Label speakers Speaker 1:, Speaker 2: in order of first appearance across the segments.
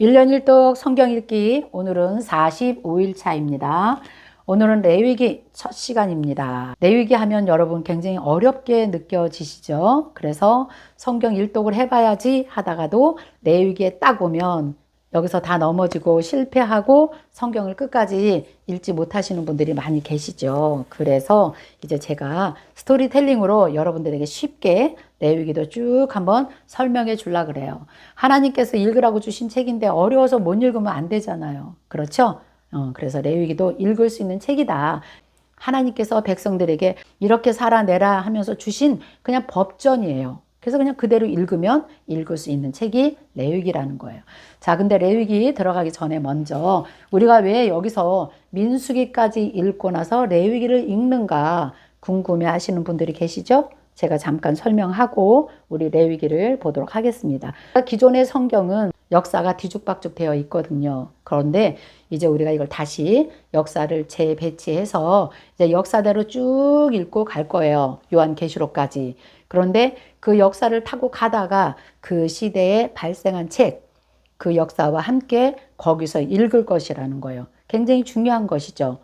Speaker 1: 1년 1독 성경 읽기 오늘은 45일 차입니다. 오늘은 레위기 첫 시간입니다. 레위기 하면 여러분 굉장히 어렵게 느껴지시죠? 그래서 성경 일독을 해봐야지 하다가도 레위기에 딱 오면 여기서 다 넘어지고 실패하고 성경을 끝까지 읽지 못하시는 분들이 많이 계시죠. 그래서 이제 제가 스토리텔링으로 여러분들에게 쉽게 레위기도 쭉 한번 설명해 줄라 그래요. 하나님께서 읽으라고 주신 책인데 어려워서 못 읽으면 안 되잖아요. 그렇죠? 어, 그래서 레위기도 읽을 수 있는 책이다. 하나님께서 백성들에게 이렇게 살아내라 하면서 주신 그냥 법전이에요. 그래서 그냥 그대로 읽으면 읽을 수 있는 책이 레위기라는 거예요. 자, 근데 레위기 들어가기 전에 먼저 우리가 왜 여기서 민수기까지 읽고 나서 레위기를 읽는가 궁금해 하시는 분들이 계시죠? 제가 잠깐 설명하고 우리 레위기를 보도록 하겠습니다. 기존의 성경은 역사가 뒤죽박죽 되어 있거든요. 그런데 이제 우리가 이걸 다시 역사를 재배치해서 이제 역사대로 쭉 읽고 갈 거예요. 요한계시록까지. 그런데 그 역사를 타고 가다가 그 시대에 발생한 책, 그 역사와 함께 거기서 읽을 것이라는 거예요. 굉장히 중요한 것이죠.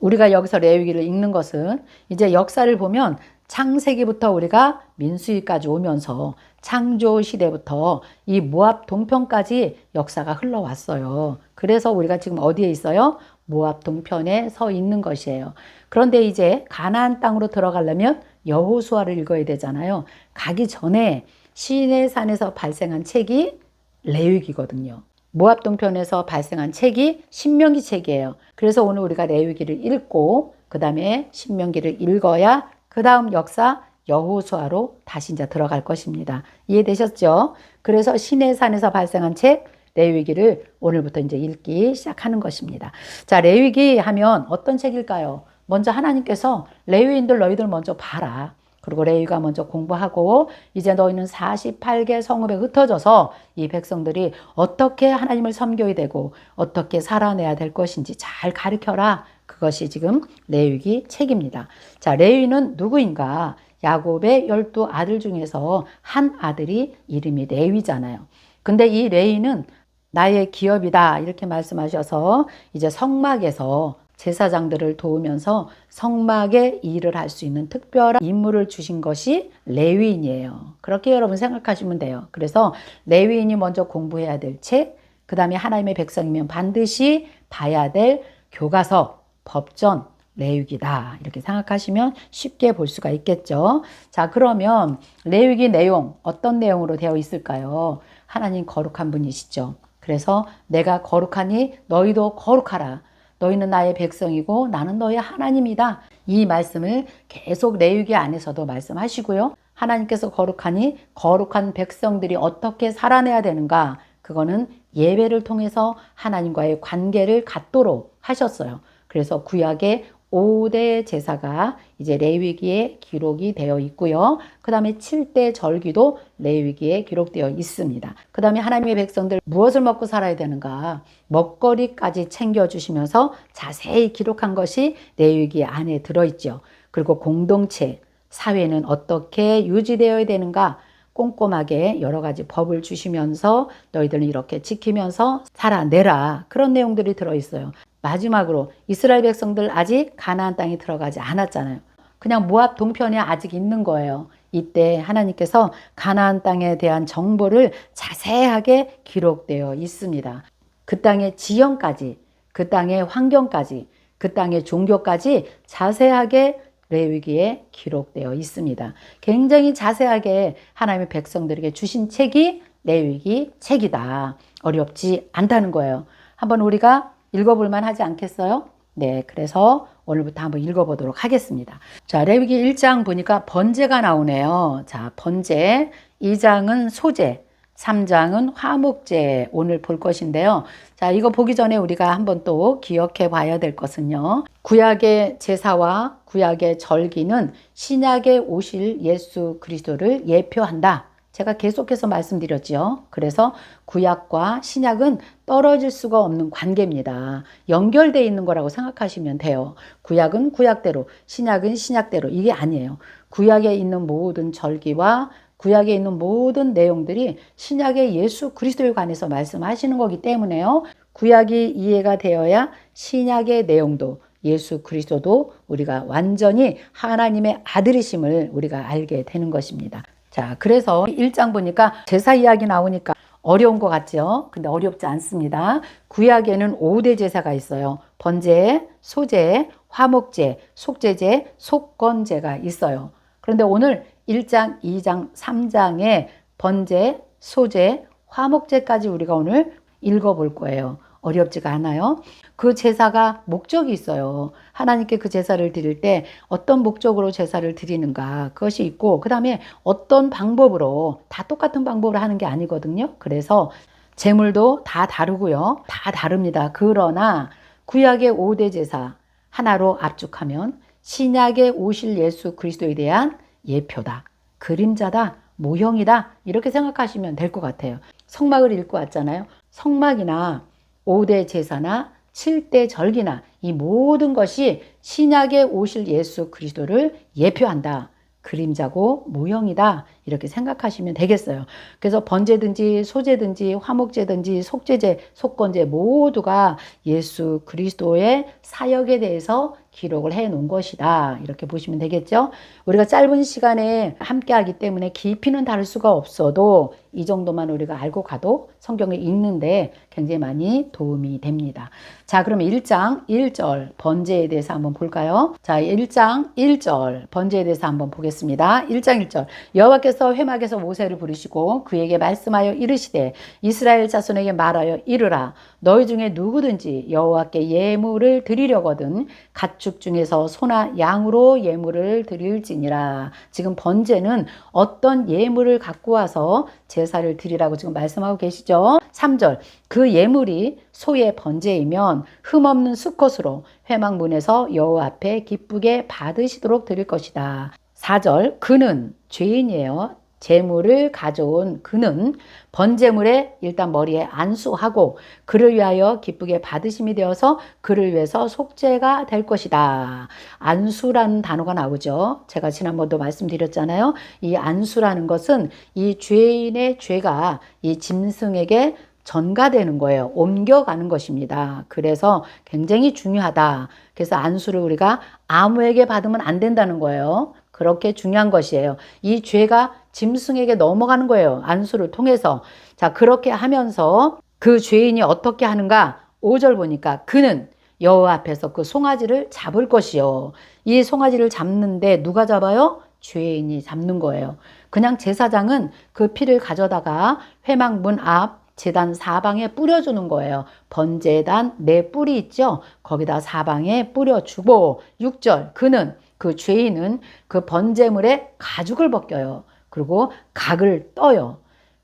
Speaker 1: 우리가 여기서 레위기를 읽는 것은 이제 역사를 보면 창세기부터 우리가 민수기까지 오면서 창조 시대부터 이 모압 동편까지 역사가 흘러왔어요. 그래서 우리가 지금 어디에 있어요? 모압 동편에 서 있는 것이에요. 그런데 이제 가나안 땅으로 들어가려면 여호수아를 읽어야 되잖아요. 가기 전에 시내 산에서 발생한 책이 레위기거든요. 모압 동편에서 발생한 책이 신명기 책이에요. 그래서 오늘 우리가 레위기를 읽고 그다음에 신명기를 읽어야 그 다음 역사 여호수아로 다시 이제 들어갈 것입니다. 이해되셨죠? 그래서 시내 산에서 발생한 책 레위기를 오늘부터 이제 읽기 시작하는 것입니다. 자, 레위기 하면 어떤 책일까요? 먼저 하나님께서 레위인들 너희들 먼저 봐라. 그리고 레위가 먼저 공부하고 이제 너희는 48개 성읍에 흩어져서 이 백성들이 어떻게 하나님을 섬겨야 되고 어떻게 살아내야 될 것인지 잘 가르쳐라. 그것이 지금 레위기 책입니다. 자, 레위는 누구인가? 야곱의 열두 아들 중에서 한 아들이 이름이 레위잖아요. 근데 이 레위는 나의 기업이다. 이렇게 말씀하셔서 이제 성막에서 제사장들을 도우면서 성막의 일을 할 수 있는 특별한 임무를 주신 것이 레위인이에요. 그렇게 여러분 생각하시면 돼요. 그래서 레위인이 먼저 공부해야 될 책, 그 다음에 하나님의 백성이면 반드시 봐야 될 교과서, 법전, 레위기다. 이렇게 생각하시면 쉽게 볼 수가 있겠죠. 자, 그러면 레위기 내용, 어떤 내용으로 되어 있을까요? 하나님 거룩한 분이시죠. 그래서 내가 거룩하니 너희도 거룩하라. 너희는 나의 백성이고 나는 너희 하나님이다. 이 말씀을 계속 레위기 안에서도 말씀하시고요. 하나님께서 거룩하니 거룩한 백성들이 어떻게 살아내야 되는가? 그거는 예배를 통해서 하나님과의 관계를 갖도록 하셨어요. 그래서 구약의 5대 제사가 이제 레위기에 기록이 되어 있고요. 그 다음에 7대 절기도 레위기에 기록되어 있습니다. 그 다음에 하나님의 백성들 무엇을 먹고 살아야 되는가 먹거리까지 챙겨주시면서 자세히 기록한 것이 레위기 안에 들어있죠. 그리고 공동체, 사회는 어떻게 유지되어야 되는가 꼼꼼하게 여러 가지 법을 주시면서 너희들은 이렇게 지키면서 살아내라. 그런 내용들이 들어있어요. 마지막으로 이스라엘 백성들 아직 가나안 땅에 들어가지 않았잖아요. 그냥 모압 동편에 아직 있는 거예요. 이때 하나님께서 가나안 땅에 대한 정보를 자세하게 기록되어 있습니다. 그 땅의 지형까지, 그 땅의 환경까지, 그 땅의 종교까지 자세하게 레위기에 기록되어 있습니다. 굉장히 자세하게 하나님의 백성들에게 주신 책이 레위기 책이다. 어렵지 않다는 거예요. 한번 우리가 읽어볼 만 하지 않겠어요? 네, 그래서 오늘부터 한번 읽어보도록 하겠습니다. 자, 레위기 1장 보니까 번제가 나오네요. 자, 번제. 2장은 소제. 3장은 화목제 오늘 볼 것인데요. 자, 이거 보기 전에 우리가 한번 또 기억해 봐야 될 것은요. 구약의 제사와 구약의 절기는 신약에 오실 예수 그리스도를 예표한다. 제가 계속해서 말씀드렸죠. 그래서 구약과 신약은 떨어질 수가 없는 관계입니다. 연결되어 있는 거라고 생각하시면 돼요. 구약은 구약대로, 신약은 신약대로. 이게 아니에요. 구약에 있는 모든 절기와 구약에 있는 모든 내용들이 신약의 예수 그리스도에 관해서 말씀하시는 거기 때문에요. 구약이 이해가 되어야 신약의 내용도 예수 그리스도도 우리가 완전히 하나님의 아들이심을 우리가 알게 되는 것입니다. 자, 그래서 1장 보니까 제사 이야기 나오니까 어려운 것 같죠? 근데 어렵지 않습니다. 구약에는 5대 제사가 있어요. 번제, 소제, 화목제, 속제제, 속건제가 있어요. 그런데 오늘 1장, 2장, 3장에 번제, 소제, 화목제까지 우리가 오늘 읽어볼 거예요. 어렵지가 않아요. 그 제사가 목적이 있어요. 하나님께 그 제사를 드릴 때 어떤 목적으로 제사를 드리는가 그것이 있고 그 다음에 어떤 방법으로 다 똑같은 방법으로 하는 게 아니거든요. 그래서 제물도 다 다르고요. 다 다릅니다. 그러나 구약의 5대 제사 하나로 압축하면 신약에 오실 예수 그리스도에 대한 예표다. 그림자다. 모형이다. 이렇게 생각하시면 될 것 같아요. 성막을 읽고 왔잖아요. 성막이나 5대 제사나 7대 절기나 이 모든 것이 신약에 오실 예수 그리스도를 예표한다. 그림자고 모형이다. 이렇게 생각하시면 되겠어요. 그래서 번제든지 소제든지 화목제든지 속제제, 속건제 모두가 예수 그리스도의 사역에 대해서 기록을 해 놓은 것이다. 이렇게 보시면 되겠죠. 우리가 짧은 시간에 함께 하기 때문에 깊이는 다를 수가 없어도 이 정도만 우리가 알고 가도 성경을 읽는데 굉장히 많이 도움이 됩니다. 자, 그러면 1장 1절 번제에 대해서 한번 볼까요? 자, 1장 1절 번제에 대해서 한번 보겠습니다. 1장 1절 여호와께서 회막에서 모세를 부르시고 그에게 말씀하여 이르시되 이스라엘 자손에게 말하여 이르라 너희 중에 누구든지 여호와께 예물을 드리려거든 가축 중에서 소나 양으로 예물을 드릴지니라. 지금 번제는 어떤 예물을 갖고 와서 제사를 드리라고 지금 말씀하고 계시죠. 3절 그 예물이 소의 번제이면 흠없는 수컷으로 회막문에서 여호와 앞에 기쁘게 받으시도록 드릴 것이다. 4절 그는 죄인이에요. 재물을 가져온 그는 번제물에 일단 머리에 안수하고 그를 위하여 기쁘게 받으심이 되어서 그를 위해서 속죄가 될 것이다. 안수라는 단어가 나오죠. 제가 지난번도 말씀드렸잖아요. 이 안수라는 것은 이 죄인의 죄가 이 짐승에게 전가되는 거예요. 옮겨가는 것입니다. 그래서 굉장히 중요하다. 그래서 안수를 우리가 아무에게 받으면 안 된다는 거예요. 그렇게 중요한 것이에요. 이 죄가 짐승에게 넘어가는 거예요. 안수를 통해서. 자, 그렇게 하면서 그 죄인이 어떻게 하는가? 5절 보니까 그는 여호와 앞에서 그 송아지를 잡을 것이요. 이 송아지를 잡는데 누가 잡아요? 죄인이 잡는 거예요. 그냥 제사장은 그 피를 가져다가 회막 문 앞 재단 사방에 뿌려주는 거예요. 번제단 네 뿌리 있죠? 거기다 사방에 뿌려주고 6절 그는 그 죄인은 그 번제물에 가죽을 벗겨요. 그리고 각을 떠요.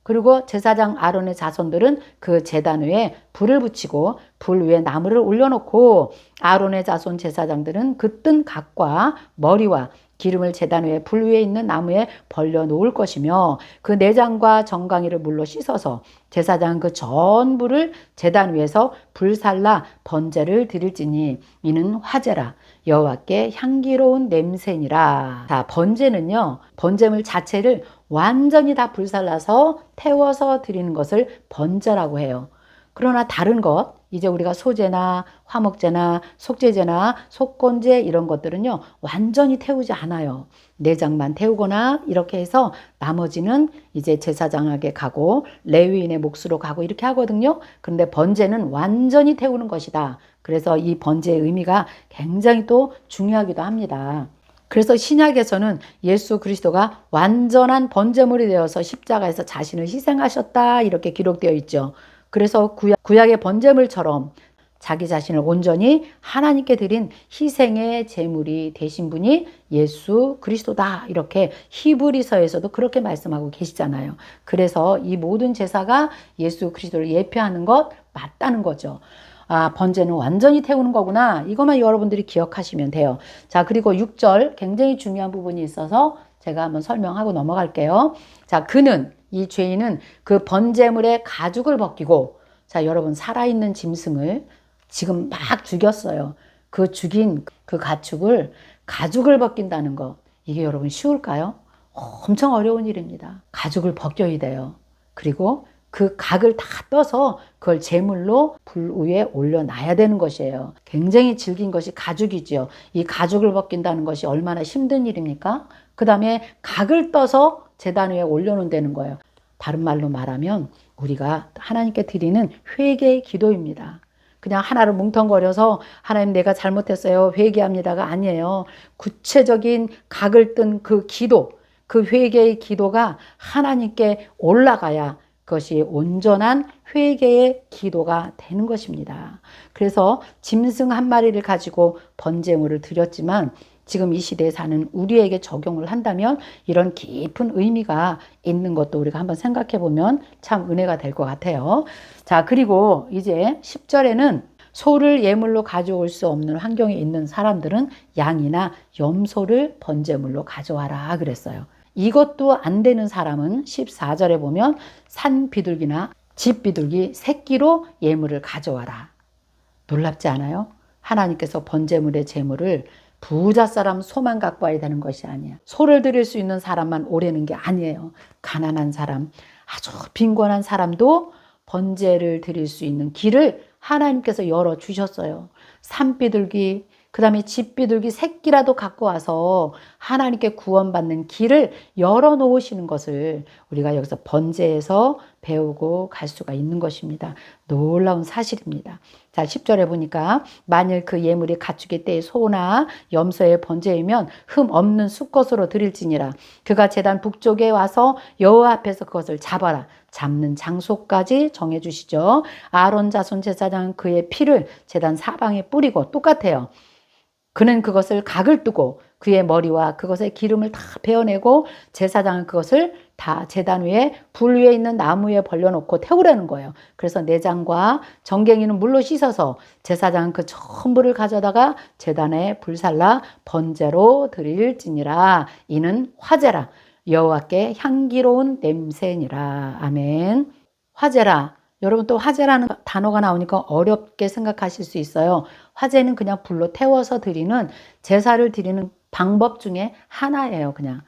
Speaker 1: 그리고 제사장 아론의 자손들은 그 제단 위에 불을 붙이고 불 위에 나무를 올려놓고 아론의 자손 제사장들은 그 뜬 각과 머리와 기름을 제단 위에 불 위에 있는 나무에 벌려 놓을 것이며 그 내장과 정강이를 물로 씻어서 제사장 그 전부를 제단 위에서 불살라 번제를 드릴지니 이는 화제라 여호와께 향기로운 냄새니라. 자, 번제는요. 번제물 자체를 완전히 다 불살라서 태워서 드리는 것을 번제라고 해요. 그러나 다른 것, 이제 우리가 소제나 화목제나 속제제나 속건제 이런 것들은요, 완전히 태우지 않아요. 내장만 태우거나 이렇게 해서 나머지는 이제 제사장에게 가고 레위인의 몫으로 가고 이렇게 하거든요. 그런데 번제는 완전히 태우는 것이다. 그래서 이 번제의 의미가 굉장히 또 중요하기도 합니다. 그래서 신약에서는 예수 그리스도가 완전한 번제물이 되어서 십자가에서 자신을 희생하셨다 이렇게 기록되어 있죠. 그래서 구약, 구약 의 번제물처럼 자기 자신을 온전히 하나님께 드린 희생의 제물이 되신 분이 예수 그리스도다. 이렇게 히브리서에서도 그렇게 말씀하고 계시잖아요. 그래서 이 모든 제사가 예수 그리스도를 예표하는 것 맞다는 거죠. 아, 번제는 완전히 태우는 거구나. 이것만 여러분들이 기억하시면 돼요. 자, 그리고 6절 굉장히 중요한 부분이 있어서 제가 한번 설명하고 넘어갈게요. 자, 그는 이 죄인은 그 번제물의 가죽을 벗기고 자, 여러분 살아있는 짐승을 지금 막 죽였어요. 그 죽인 그 가축을 가죽을 벗긴다는 거. 이게 여러분 쉬울까요? 엄청 어려운 일입니다. 가죽을 벗겨야 돼요. 그리고 그 각을 다 떠서 그걸 제물로 불 위에 올려놔야 되는 것이에요. 굉장히 질긴 것이 가죽이지요. 이 가죽을 벗긴다는 것이 얼마나 힘든 일입니까? 그 다음에 각을 떠서 재단 위에 올려놓는다는 거예요. 다른 말로 말하면 우리가 하나님께 드리는 회개의 기도입니다. 그냥 하나를 뭉텅거려서 하나님 내가 잘못했어요. 회개합니다가 아니에요. 구체적인 각을 뜬 그 기도, 그 회개의 기도가 하나님께 올라가야 그것이 온전한 회개의 기도가 되는 것입니다. 그래서 짐승 한 마리를 가지고 번제물을 드렸지만 지금 이 시대에 사는 우리에게 적용을 한다면 이런 깊은 의미가 있는 것도 우리가 한번 생각해 보면 참 은혜가 될 것 같아요. 자, 그리고 이제 10절에는 소를 예물로 가져올 수 없는 환경에 있는 사람들은 양이나 염소를 번제물로 가져와라 그랬어요. 이것도 안 되는 사람은 14절에 보면 산 비둘기나 집 비둘기 새끼로 예물을 가져와라. 놀랍지 않아요? 하나님께서 번제물의 제물을 부자 사람 소만 갖고 와야 되는 것이 아니야. 소를 드릴 수 있는 사람만 오려는 게 아니에요. 가난한 사람, 아주 빈곤한 사람도 번제를 드릴 수 있는 길을 하나님께서 열어 주셨어요. 산비둘기, 그 다음에 집비둘기 새끼라도 갖고 와서 하나님께 구원받는 길을 열어 놓으시는 것을 우리가 여기서 번제에서 배우고 갈 수가 있는 것입니다. 놀라운 사실입니다. 자, 10절에 보니까 만일 그 예물이 가축의 때의 소나 염소의 번제이면 흠 없는 수컷으로 드릴지니라. 그가 제단 북쪽에 와서 여호와 앞에서 그것을 잡아라. 잡는 장소까지 정해 주시죠. 아론 자손 제사장은 그의 피를 제단 사방에 뿌리고 똑같아요. 그는 그것을 각을 뜨고 그의 머리와 그것의 기름을 다 베어내고 제사장은 그것을 다 제단 위에 불 위에 있는 나무 위에 벌려놓고 태우라는 거예요. 그래서 내장과 정갱이는 물로 씻어서 제사장은 그 전부를 가져다가 제단에 불살라 번제로 드릴지니라. 이는 화제라. 여호와께 향기로운 냄새니라. 아멘. 화제라. 여러분 또 화제라는 단어가 나오니까 어렵게 생각하실 수 있어요. 화제는 그냥 불로 태워서 드리는 제사를 드리는 방법 중에 하나예요. 그냥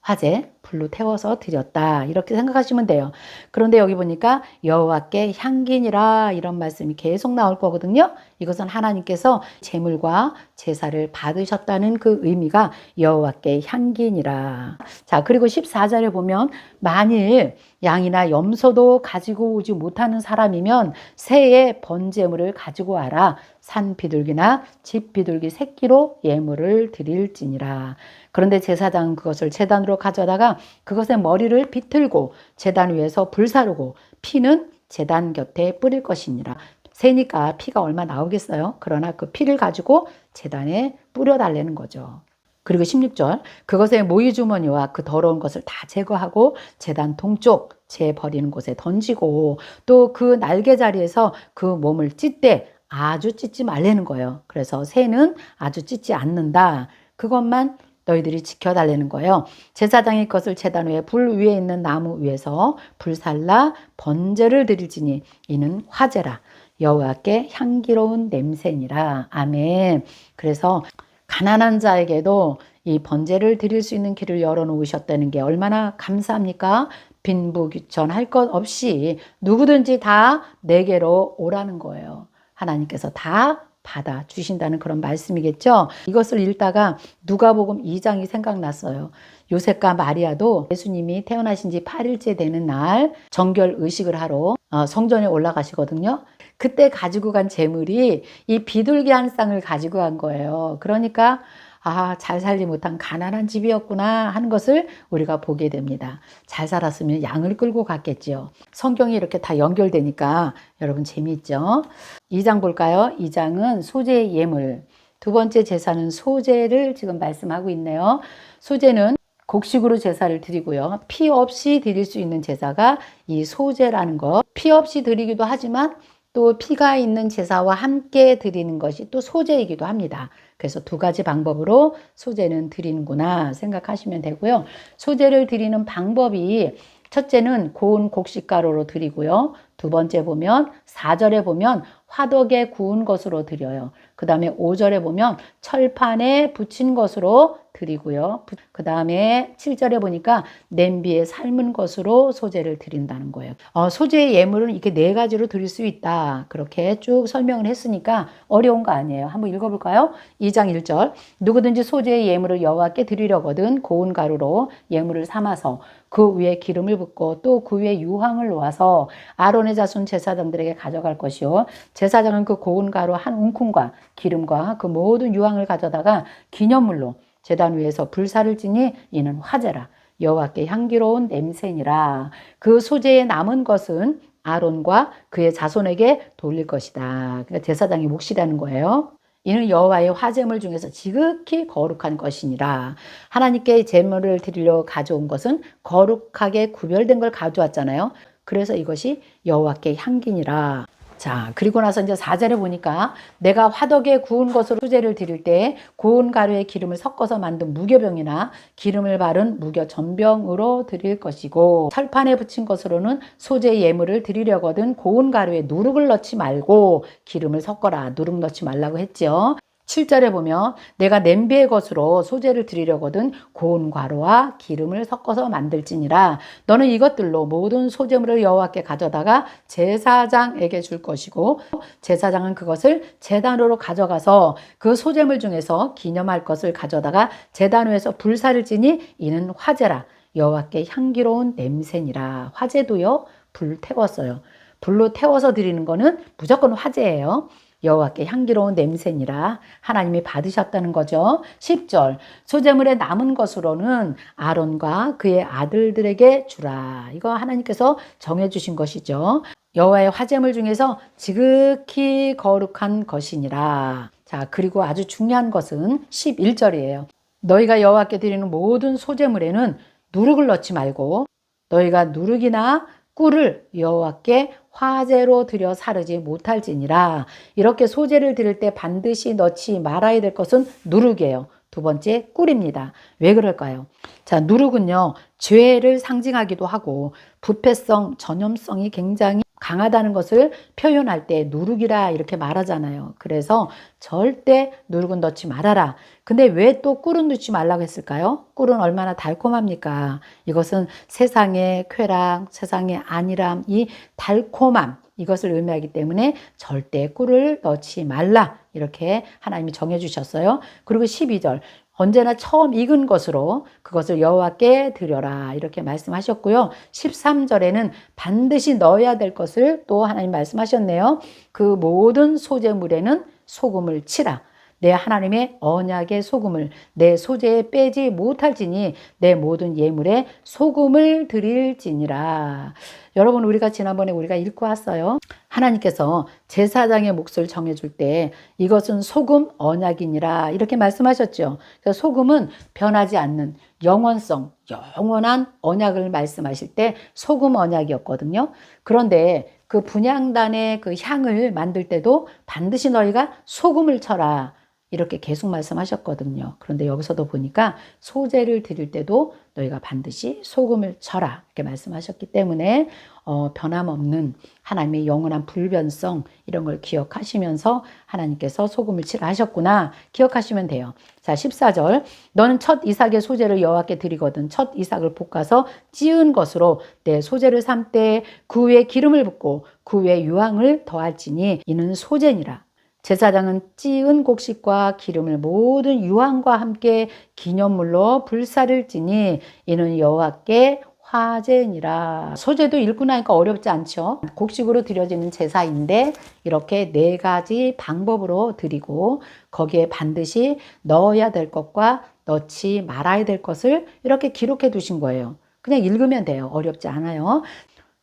Speaker 1: 화제 불로 태워서 드렸다 이렇게 생각하시면 돼요. 그런데 여기 보니까 여호와께 향기니라 이런 말씀이 계속 나올 거거든요. 이것은 하나님께서 제물과 제사를 받으셨다는 그 의미가 여호와께 향기니라. 자 그리고 14절에 보면 만일 양이나 염소도 가지고 오지 못하는 사람이면 새의 번제물을 가지고 와라. 산 비둘기나 집 비둘기 새끼로 예물을 드릴지니라. 그런데 제사장은 그것을 제단으로 가져다가 그것의 머리를 비틀고 제단 위에서 불사르고 피는 제단 곁에 뿌릴 것이니라. 새니까 피가 얼마 나오겠어요? 그러나 그 피를 가지고 제단에 뿌려달라는 거죠. 그리고 16절 그것의 모이 주머니와 그 더러운 것을 다 제거하고 제단 동쪽 재 버리는 곳에 던지고 또 그 날개 자리에서 그 몸을 찢되 아주 찢지 말라는 거예요. 그래서 새는 아주 찢지 않는다. 그것만 너희들이 지켜달라는 거예요. 제사장이 그것을 제단 위에 불 위에 있는 나무 위에서 불살라 번제를 드릴지니 이는 화제라. 여호와께 향기로운 냄새니라. 아멘. 그래서 가난한 자에게도 이 번제를 드릴 수 있는 길을 열어 놓으셨다는 게 얼마나 감사합니까? 빈부귀천할 것 없이 누구든지 다 내게로 오라는 거예요. 하나님께서 다 받아 주신다는 그런 말씀이겠죠. 이것을 읽다가 누가복음 2장이 생각났어요. 요셉과 마리아도 예수님이 태어나신 지 8일째 되는 날 정결 의식을 하러 어, 성전에 올라가시거든요. 그때 가지고 간 재물이 이 비둘기 한 쌍을 가지고 간 거예요. 그러니까 아, 잘 살지 못한 가난한 집이었구나 하는 것을 우리가 보게 됩니다. 잘 살았으면 양을 끌고 갔겠지요. 성경이 이렇게 다 연결되니까 여러분 재미있죠? 2장 볼까요? 2장은 소재의 예물. 두 번째 제사는 소재를 지금 말씀하고 있네요. 소재는 곡식으로 제사를 드리고요. 피 없이 드릴 수 있는 제사가 이 소재라는 것. 피 없이 드리기도 하지만 또 피가 있는 제사와 함께 드리는 것이 또 소재이기도 합니다. 그래서 두 가지 방법으로 소재는 드리는구나 생각하시면 되고요. 소재를 드리는 방법이 첫째는 고운 곡식가루로 드리고요. 두 번째 보면 4절에 보면 화덕에 구운 것으로 드려요. 그 다음에 5절에 보면 철판에 붙인 것으로 드리고요. 그 다음에 7절에 보니까 냄비에 삶은 것으로 소재를 드린다는 거예요. 어, 소재의 예물은 이렇게 네 가지로 드릴 수 있다. 그렇게 쭉 설명을 했으니까 어려운 거 아니에요. 한번 읽어볼까요? 2장 1절 누구든지 소재의 예물을 여호와께 드리려거든 고운 가루로 예물을 삼아서 그 위에 기름을 붓고 또 그 위에 유황을 놓아서 아론의 자손 제사장들에게 가져갈 것이요 제사장은 그 고운 가루 한 웅큼과 기름과 그 모든 유황을 가져다가 기념물로 제단 위에서 불사를 지니 이는 화제라 여호와께 향기로운 냄새니라 그 소재에 남은 것은 아론과 그의 자손에게 돌릴 것이다. 그러니까 제사장의 몫이라는 거예요. 이는 여호와의 화제물 중에서 지극히 거룩한 것이니라. 하나님께 제물을 드리려 가져온 것은 거룩하게 구별된 걸 가져왔잖아요. 그래서 이것이 여호와께 향기니라. 자, 그리고 나서 이제 4절에 보니까 내가 화덕에 구운 것으로 수제를 드릴 때 고운 가루에 기름을 섞어서 만든 무교병이나 기름을 바른 무교 전병으로 드릴 것이고 철판에 붙인 것으로는 소재 예물을 드리려거든 고운 가루에 누룩을 넣지 말고 기름을 섞어라. 누룩 넣지 말라고 했죠. 7절에 보면 내가 냄비의 것으로 소재를 드리려거든 고운 과로와 기름을 섞어서 만들지니라. 너는 이것들로 모든 소재물을 여호와께 가져다가 제사장에게 줄 것이고 제사장은 그것을 제단으로 가져가서 그 소재물 중에서 기념할 것을 가져다가 제단 위에서 불사를 지니 이는 화제라. 여호와께 향기로운 냄새니라. 화제도요 불 태웠어요. 불로 태워서 드리는 거는 무조건 화제예요. 여호와께 향기로운 냄새니라 하나님이 받으셨다는 거죠. 10절 소재물에 남은 것으로는 아론과 그의 아들들에게 주라. 이거 하나님께서 정해 주신 것이죠. 여호와의 화재물 중에서 지극히 거룩한 것이니라. 자, 그리고 아주 중요한 것은 11절이에요. 너희가 여호와께 드리는 모든 소재물에는 누룩을 넣지 말고 너희가 누룩이나 꿀을 여호와께 화제로 드려 사르지 못할지니라. 이렇게 소재를 드릴 때 반드시 넣지 말아야 될 것은 누룩이에요. 두 번째 꿀입니다. 왜 그럴까요? 자, 누룩은요. 죄를 상징하기도 하고 부패성, 전염성이 굉장히 강하다는 것을 표현할 때 누룩이라 이렇게 말하잖아요. 그래서 절대 누룩은 넣지 말아라. 근데 왜 또 꿀은 넣지 말라고 했을까요? 꿀은 얼마나 달콤합니까? 이것은 세상의 쾌락, 세상의 안일함, 이 달콤함, 이것을 의미하기 때문에 절대 꿀을 넣지 말라. 이렇게 하나님이 정해 주셨어요. 그리고 12절. 언제나 처음 익은 것으로 그것을 여호와께 드려라 이렇게 말씀하셨고요. 13절에는 반드시 넣어야 될 것을 또 하나님 말씀하셨네요. 그 모든 소재물에는 소금을 치라. 내 하나님의 언약의 소금을 내 소재에 빼지 못할지니 내 모든 예물에 소금을 드릴지니라. 여러분 우리가 지난번에 우리가 읽고 왔어요. 하나님께서 제사장의 몫을 정해줄 때 이것은 소금 언약이니라 이렇게 말씀하셨죠. 그래서 소금은 변하지 않는 영원성, 영원한 언약을 말씀하실 때 소금 언약이었거든요. 그런데 그 분양단의 그 향을 만들 때도 반드시 너희가 소금을 쳐라. 이렇게 계속 말씀하셨거든요. 그런데 여기서도 보니까 소재를 드릴 때도 너희가 반드시 소금을 쳐라. 이렇게 말씀하셨기 때문에 어, 변함없는 하나님의 영원한 불변성 이런 걸 기억하시면서 하나님께서 소금을 치라 하셨구나. 기억하시면 돼요. 자, 14절. 너는 첫 이삭의 소재를 여호와께 드리거든 첫 이삭을 볶아서 찌은 것으로 내 소재를 삶때 그 위에 기름을 붓고 그 위에 유황을 더할지니 이는 소재니라. 제사장은 찌은 곡식과 기름을 모든 유황과 함께 기념물로 불사를 지니 이는 여호와께 화제니라. 소재도 읽고 나니까 어렵지 않죠. 곡식으로 드려지는 제사인데 이렇게 네 가지 방법으로 드리고 거기에 반드시 넣어야 될 것과 넣지 말아야 될 것을 이렇게 기록해 두신 거예요. 그냥 읽으면 돼요. 어렵지 않아요.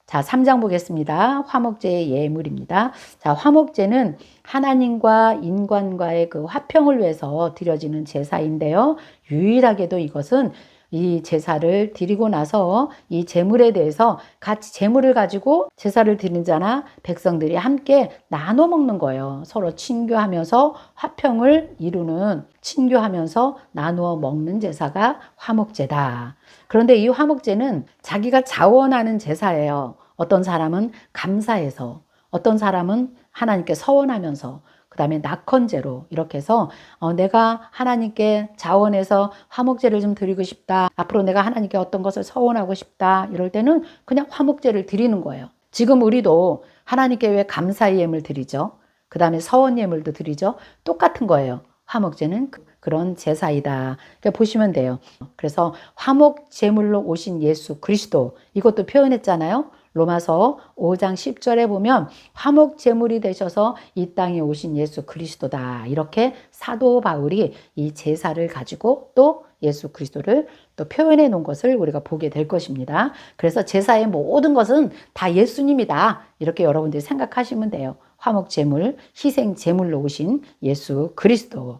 Speaker 1: 자, 3장 보겠습니다. 화목제의 예물입니다. 자, 화목제는 하나님과 인간과의 그 화평을 위해서 드려지는 제사인데요. 유일하게도 이것은 이 제사를 드리고 나서 이 제물에 대해서 같이 제물을 가지고 제사를 드린 자나 백성들이 함께 나눠 먹는 거예요. 서로 친교하면서 화평을 이루는 친교하면서 나누어 먹는 제사가 화목제다. 그런데 이 화목제는 자기가 자원하는 제사예요. 어떤 사람은 감사해서 어떤 사람은 하나님께 서원하면서 그 다음에 낙헌제로 이렇게 해서 어, 내가 하나님께 자원해서 화목제를 좀 드리고 싶다. 앞으로 내가 하나님께 어떤 것을 서원하고 싶다. 이럴 때는 그냥 화목제를 드리는 거예요. 지금 우리도 하나님께 왜 감사의 예물 드리죠? 그 다음에 서원 예물도 드리죠? 똑같은 거예요. 화목제는 그- 그런 제사이다. 그러니까 보시면 돼요. 그래서 화목 제물로 오신 예수 그리스도 이것도 표현했잖아요. 로마서 5장 10절에 보면 화목 제물이 되셔서 이 땅에 오신 예수 그리스도다. 이렇게 사도 바울이 이 제사를 가지고 또 예수 그리스도를 또 표현해 놓은 것을 우리가 보게 될 것입니다. 그래서 제사의 모든 것은 다 예수님이다. 이렇게 여러분들이 생각하시면 돼요. 화목 제물, 희생 제물로 오신 예수 그리스도.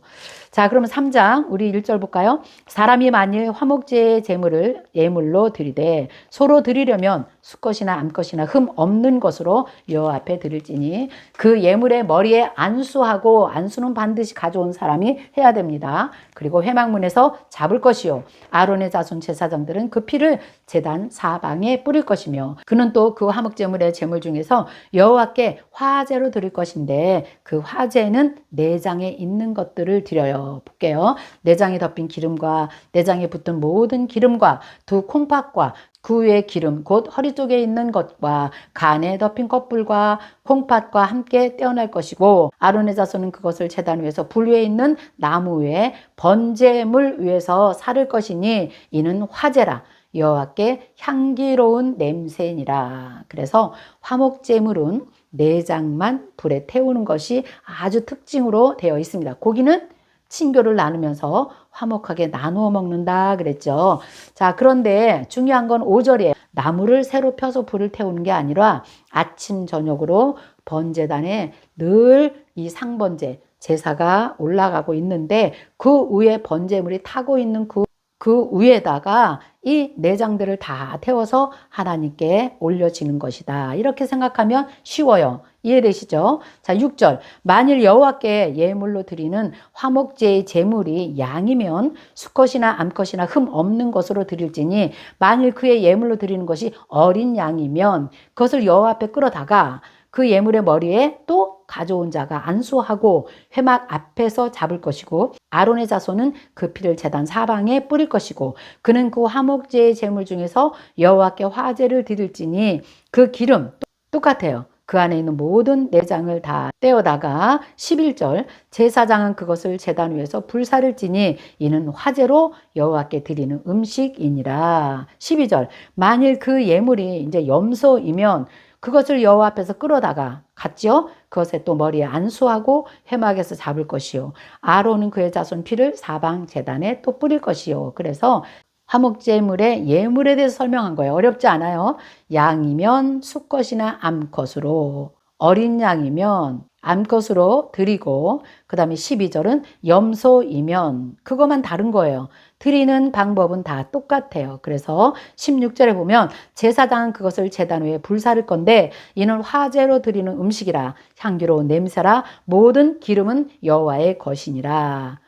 Speaker 1: 자, 그러면 3장 우리 1절 볼까요? 사람이 만일 화목제의 제물을 예물로 드리되 서로 드리려면 수것이나 암것이나 흠 없는 것으로 여호와 앞에 드릴지니 그 예물의 머리에 안수하고 안수는 반드시 가져온 사람이 해야 됩니다. 그리고 회막문에서 잡을 것이요 아론의 자손 제사장들은 그 피를 제단 사방에 뿌릴 것이며 그는 또 그 화목제물의 제물 중에서 여호와께 화제로 드릴 것인데 그 화제는 내장에 있는 것들을 드려요. 볼게요. 내장에 덮인 기름과 내장에 붙은 모든 기름과 두 콩팥과 그 위에 기름 곧 허리 쪽에 있는 것과 간에 덮인 껍불과 콩팥과 함께 떼어날 것이고 아론의 자손은 그것을 제단 위에서 불 위에 있는 나무 위에 번제물 위에서 사를 것이니 이는 화제라 여호와께 향기로운 냄새니라. 그래서 화목제물은 내장만 불에 태우는 것이 아주 특징으로 되어 있습니다. 고기는 친교를 나누면서 화목하게 나누어 먹는다 그랬죠. 자, 그런데 중요한 건 5절이에요. 나무를 새로 펴서 불을 태우는 게 아니라 아침 저녁으로 번제단에 늘 이 상번제 제사가 올라가고 있는데 그 위에 번제물이 타고 있는 그, 그 위에다가 이 내장들을 다 태워서 하나님께 올려지는 것이다. 이렇게 생각하면 쉬워요. 이해되시죠? 자, 6절. 만일 여호와께 예물로 드리는 화목제의 제물이 양이면 수컷이나 암컷이나 흠 없는 것으로 드릴지니 만일 그의 예물로 드리는 것이 어린 양이면 그것을 여호와 앞에 끌어다가 그 예물의 머리에 또 가져온 자가 안수하고 회막 앞에서 잡을 것이고 아론의 자손은 그 피를 제단 사방에 뿌릴 것이고 그는 그 화목제의 제물 중에서 여호와께 화제를 드릴지니 그 기름 똑같아요. 그 안에 있는 모든 내장을 다 떼어다가 11절 제사장은 그것을 제단 위에서 불사를 지니 이는 화제로 여호와께 드리는 음식이니라. 12절 만일 그 예물이 이제 염소이면 그것을 여호와 앞에서 끌어다가 갔죠. 그것에 또 머리에 안수하고 회막에서 잡을 것이요. 아론은 그의 자손 피를 사방 제단에 또 뿌릴 것이요. 그래서 화목제물의 예물에 대해서 설명한 거예요. 어렵지 않아요. 양이면 수컷이나 암컷으로 어린 양이면 암컷으로 드리고 그 다음에 12절은 염소이면 그것만 다른 거예요. 드리는 방법은 다 똑같아요. 그래서 16절에 보면 제사장은 그것을 제단 위에 불사를 건데 이는 화제로 드리는 음식이라 향기로운 냄새라 모든 기름은 여호와의 것이니라.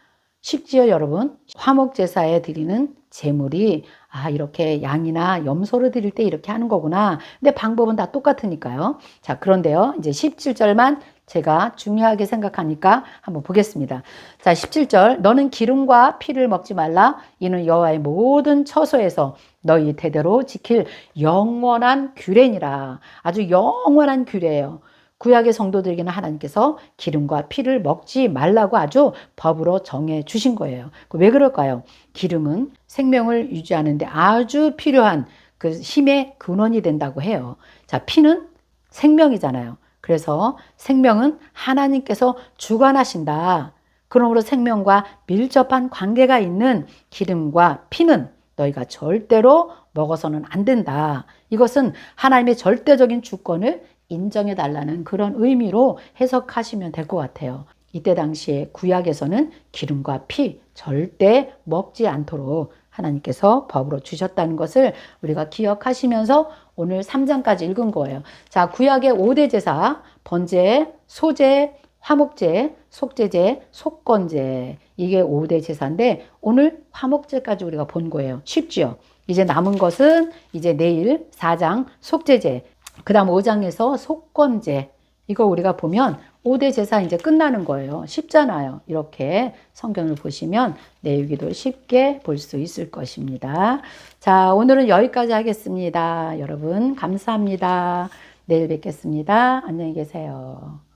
Speaker 1: 쉽지요, 여러분? 화목 제사에 드리는 제물이 아, 이렇게 양이나 염소를 드릴 때 이렇게 하는 거구나. 근데 방법은 다 똑같으니까요. 자, 그런데요. 이제 17절만 제가 중요하게 생각하니까 한번 보겠습니다. 자, 17절. 너는 기름과 피를 먹지 말라. 이는 여호와의 모든 처소에서 너희 대대로 지킬 영원한 규례니라. 아주 영원한 규례예요. 구약의 성도들에게는 하나님께서 기름과 피를 먹지 말라고 아주 법으로 정해 주신 거예요. 왜 그럴까요? 기름은 생명을 유지하는데 아주 필요한 그 힘의 근원이 된다고 해요. 자, 피는 생명이잖아요. 그래서 생명은 하나님께서 주관하신다. 그러므로 생명과 밀접한 관계가 있는 기름과 피는 너희가 절대로 먹어서는 안 된다. 이것은 하나님의 절대적인 주권을 인정해 달라는 그런 의미로 해석하시면 될 것 같아요. 이때 당시에 구약에서는 기름과 피 절대 먹지 않도록 하나님께서 법으로 주셨다는 것을 우리가 기억하시면서 오늘 3장까지 읽은 거예요. 자, 구약의 5대 제사, 번제, 소제, 화목제, 속제제, 속건제. 이게 5대 제사인데 오늘 화목제까지 우리가 본 거예요. 쉽지요? 이제 남은 것은 이제 내일 4장 속제제, 그 다음 5장에서 속건제, 이거 우리가 보면 5대 제사 이제 끝나는 거예요. 쉽잖아요. 이렇게 성경을 보시면 내유기도 쉽게 볼 수 있을 것입니다. 자, 오늘은 여기까지 하겠습니다. 여러분, 감사합니다. 내일 뵙겠습니다. 안녕히 계세요.